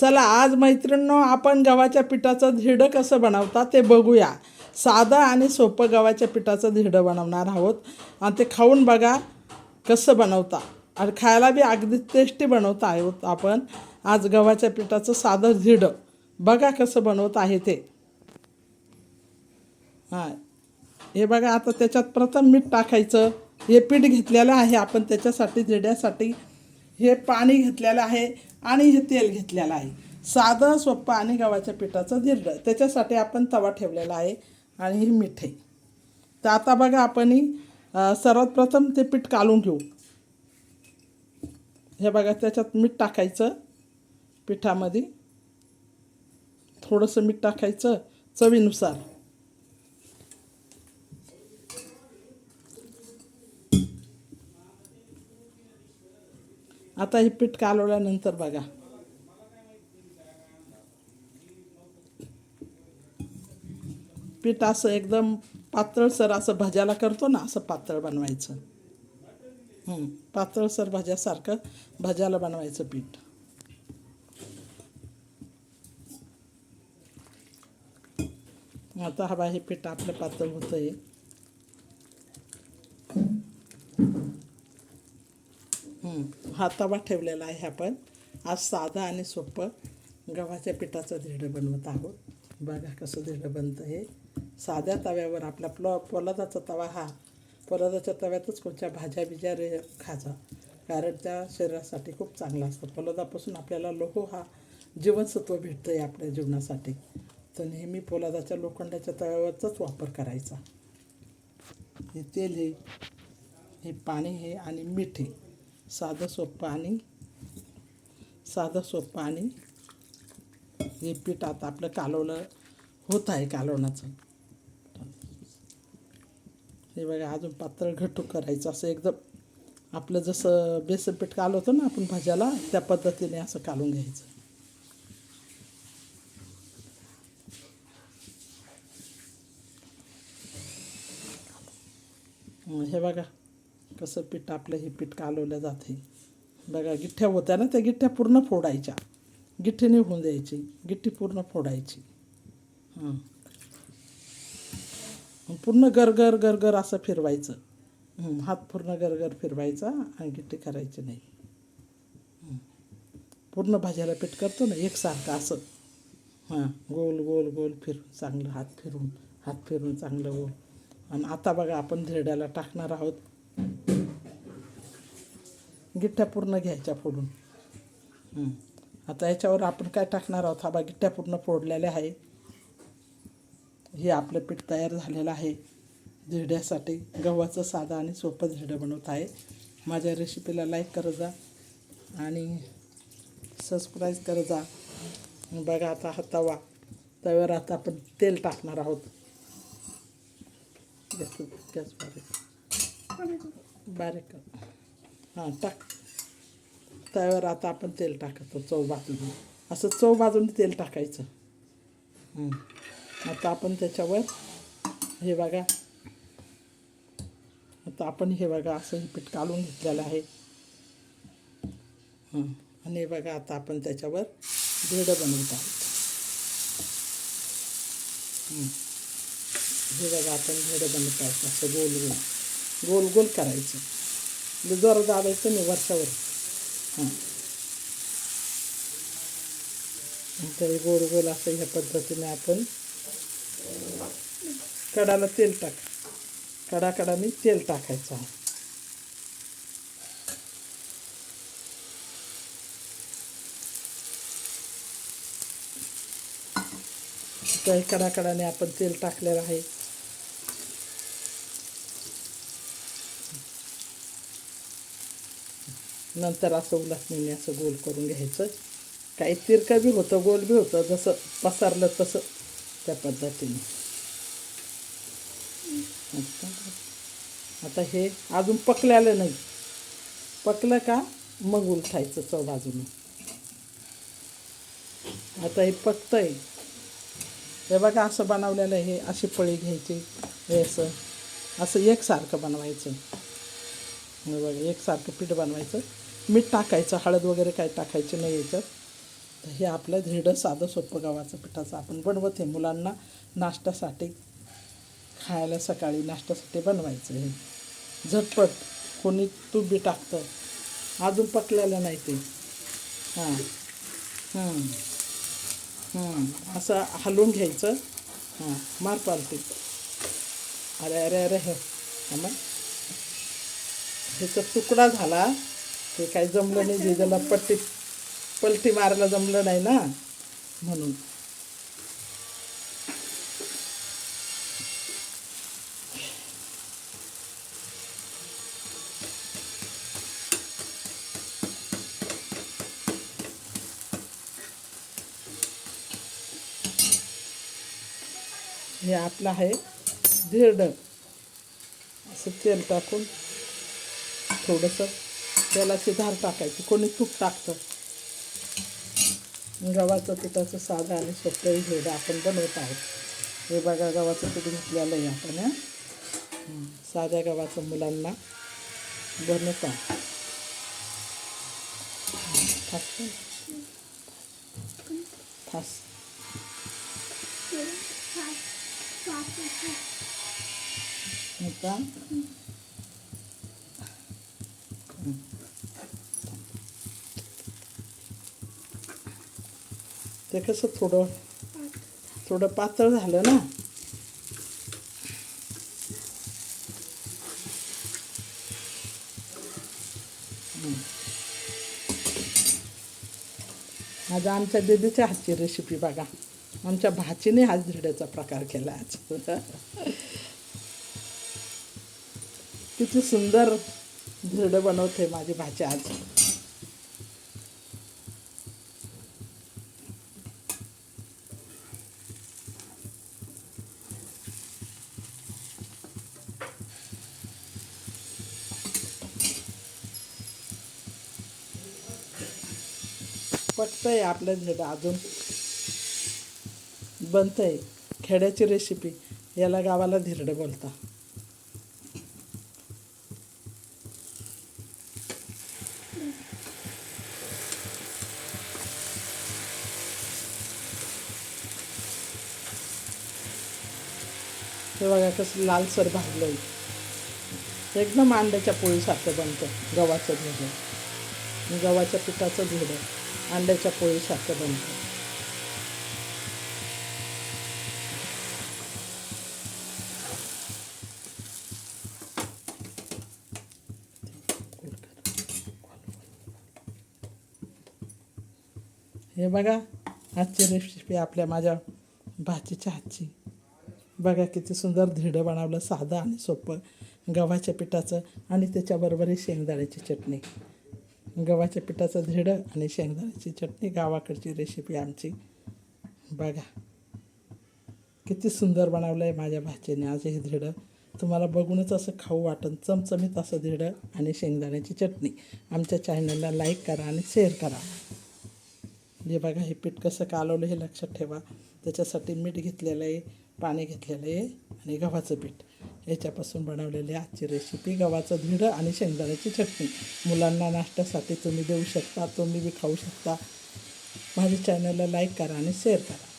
चला आज मैत्रिणींनो आपण गव्हाच्या पिठाचं धिडं कसं बनवतात ते बघूया. साधं आणि सोपं गव्हाच्या पिठाचं धिडं बनवणार आहोत. आणि ते खाऊन बघा कसं बनवता. आणि खायला बी अगदी टेस्टी बनवता आहोत आपण. आज गव्हाच्या पिठाचं साधं धिडं. बघा कसं बनवत आहे ते. हां हे बघा आता त्याच्यात प्रथम मीठ टाकायचं. हे पीठ घेतलेलं आहे आपण त्याच्यासाठी धिरड्यासाठी हे पाणी घेतलेलं आहे आणि हे तेल घेतलेलं आहे. साधं सोपं आणि गव्हाच्या पिठाचं धिरडं त्याच्यासाठी आपण तवा ठेवलेला आहे आणि हे मिठे. तर आता बघा आपण सर्वात प्रथम ते पीठ काढून घेऊ. हे बघा त्याच्यात मीठ टाकायचं पिठामध्ये. थोडंसं मीठ टाकायचं चवीनुसार. आता हे पीठ कालवल्यानंतर बघा. पीठ असं एकदम पातळसर असं भज्याला करतो ना असं पातळ बनवायचं. पातळसर भाज्यासारखं भज्याला बनवायचं पीठ. आता हवा हे पीठ आपलं पातळ होतं आहे हा तवा ठेवलेला आहे आपण. आज साधं आणि सोपं गव्हाच्या पिठाचं धिरडं बनवत आहोत. बघा कसं धिरडं बनतं हे. साध्या तव्यावर आपला प्ल पोलादाचा तवा हा पोलादाच्या तव्यातच कोणत्या भाज्या बिज्या रे खाजा. कारण त्या शरीरासाठी खूप चांगला असतं. पोलादापासून आपल्याला लोह हा जीवनसत्व भेटतं आहे आपल्या जीवनासाठी. तर नेहमी पोलादाच्या लोखंडाच्या तव्यावरचाच वापर करायचा. हे तेल हे हे पाणी हे आणि मीठ हे. साधं सोपं आणि साधं सोपं आणि हे पीठ आता आपलं कालवलं होत आहे कालवणाचं. हे बघा अजून पातळ घट्ट करायचं असं एकदम आपलं जसं बेसन पीठ कालवतो ना आपण भाज्याला त्या पद्धतीने असं कालून घ्यायचं. हे बघा कसं पीठ आपलं हे पीठ कालवलं जाते. बघा गिठ्ठ्या होत्या ना त्या गिठ्ठ्या पूर्ण फोडायच्या. गिठ्ठी निघून द्यायची गिठ्ठी पूर्ण फोडायची. पूर्ण गरगर गरगर असं फिरवायचं. हात पूर्ण गरगर फिरवायचा आणि गिट्टी करायची नाही. पूर्ण भाज्याला पीठ करतो ना एकसारखं असं. हां गोल गोल गोल फिरून चांगलं हात फिरून हात फिरून चांगलं गोल. आणि आता बघा आपण धिरड्याला टाकणार आहोत. गिट्ट्या पूर्ण घ्यायच्या फोडून. आता याच्यावर आपण काय टाकणार आहोत? हा बा गिट्ट्या पूर्ण फोडलेल्या आहे. हे आपलं पीठ तयार झालेलं आहे. धिरड्यासाठी गव्हाचं साधं आणि सोपं धिरडं बनवत आहे. माझ्या रेसिपीला लाईक करत जा आणि सबस्क्राईब करत जा. बघा आता हा तवा तव्यावर आता आपण तेल टाकणार आहोत. गॅस गॅस बारीक. बारीक. कर हां टाक. त्यावर आता आपण तेल टाकतो चव बाजून असं चव बाजून तेल टाकायचं. आता आपण त्याच्यावर हे बघा. आता आपण हे बघा असं हे पीठ काढून घेतलेलं आहे. हां. आणि हे बघा आता आपण त्याच्यावर धिरडं बनवत आहोत. हे. बघा आपण धिरडं बनवत आहोत. असं गोल गोल गोल गोल करायचं. जोर दाबायचं नाही वर्षावर. हां. तरी गोल गोल असं ह्या पद्धतीने आपण कडाला तेल टाक कडाकडाने तेल टाकायचं आहे. काही कडाकडाने आपण तेल टाकलेलं आहे. नंतर असं उलटणीने असं गोल करून घ्यायचं. काही तिरकं बी होतं गोल बी होतं जसं पसरलं तसं त्या पद्धतीने. आता हे अजून पकल्यालं नाही. पकलं का? मग उलटायचं चव बाजूने आता हे पकतंय. हे बघा असं बनवलेलं हे अशी पळी घ्यायची हे असं. असं एकसारखं बनवायचं. बघा एकसारखं पीठ बनवायचं. मीठ टाकायचं हळद वगैरे काय टाकायचं नाही याच्यात. तर हे आपलं धिडं साधं सोपं गव्हाचं पिठाचं आपण बनवत आहे. मुलांना नाश्त्यासाठी खायला सकाळी नाश्त्यासाठी बनवायचं हे झटपट कोणी तूप बी टाकतं. अजून पकलेलं नाही ते. हां. हां. असं हलवून घ्यायचं. हां. मार पालते अरे अरे अरे हे. हा मग ह्याचा तुकडा झाला. ते काही जमलं नाही जिजाला पट्टी पलटी मारायला जमलं नाही ना म्हणून. हे आपलं आहे दीड असं तेल टाकून थोडंसं तेलाची धार टाकायची कोणी तूप टाकतं गव्हाचं पिठाचं साधं आणि सोपं हेडं आपण बनवत आहोत हे बघा गव्हाचं पीठ घेतलेलं आहे आपण साध्या गव्हाचं मुलांना बनवत आहे ठास फास आता ते कसं थोडं थोडं पातळ झालं ना? आज आमच्या दिदीच्या हातची रेसिपी बघा. आमच्या भाचीने आज धिरड्याचा प्रकार केला आज. किती सुंदर झिरडं बनवते माझी भाची आज. पटतंय आपलं धिरडं अजून बनतंय. खेड्याची रेसिपी याला गावाला धिरडं बोलता. हे बघा कसं लालसर भाजलं एकदम अंड्याच्या पोळीसारखं बनतं गव्हाचं धिरडं. गव्हाच्या पिठाचं धिरडं. अंड्याच्या पोळीसारखं बनतं. हे बघा आजची रेसिपी आपल्या माझ्या भाचीच्या हातची. बघा किती सुंदर धिडं बनवलं साधं आणि सोपं. गव्हाच्या पिठाचं आणि त्याच्याबरोबर ही शेंगदाण्याची चटणी. गव्हाच्या पिठाचं झेडं आणि शेंगदाण्याची चटणी गावाकडची रेसिपी आमची. बघा किती सुंदर बनवलं आहे माझ्या भाचीने आज हे धिडं. तुम्हाला बघूनच असं खाऊ वाटन चमचमीत असं धिडं आणि शेंगदाण्याची चटणी. आमच्या चॅनलला लाईक करा आणि शेअर करा. हे बघा हे पीठ कसं कालवलं हे लक्षात ठेवा. त्याच्यासाठी मीठ घेतलेलं आहे पाणी घेतलेलं आहे आणि गव्हाचं पीठ. याच्यापासून बनवलेली आजची रेसिपी गव्हाचं धिडं आणि शेंगदाण्याची चटणी. मुलांना नाश्त्यासाठी तुम्ही देऊ शकता तुम्ही बी खाऊ शकता. माझ्या चॅनलला लाईक करा आणि शेअर करा.